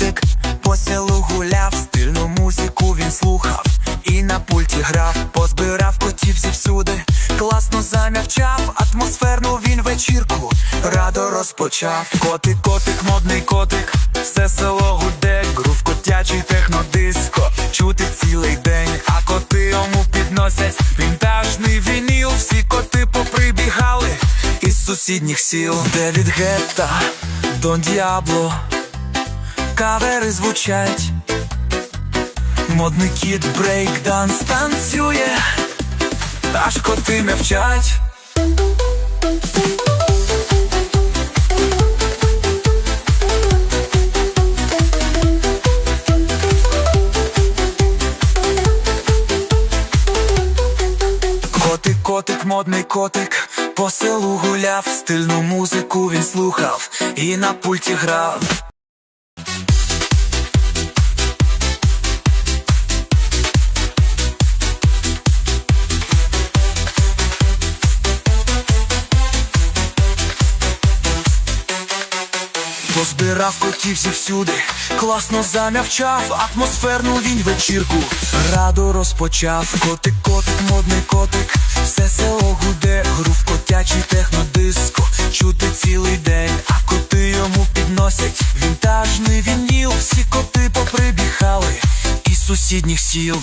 модний по селу гуляв, стильну музику він слухав. І на пульті грав, позбирав котів зівсюди, класно зам'явчав, атмосферну він вечірку радо розпочав. Котик, котик, модний котик, все село гуде, грув котячий технодиско, чути цілий день, а коти йому підносять. Вінтажний вініл, всі коти поприбігали із сусідніх сіл, де від гетта Дон Діабло кавери звучать. Модний кіт брейкданс танцює, аж коти мовчать. Котик, котик, модний котик, по селу гуляв, стильну музику він слухав і на пульті грав. Позбирав котів зівсюди, класно зам'явчав, атмосферну він вечірку. Радо розпочав. Котик, котик, модний котик, все село гуде, грув котячий технодиско, чути цілий день, а коти йому підносять. Вінтажний вініл, всі коти поприбігали із сусідніх сіл,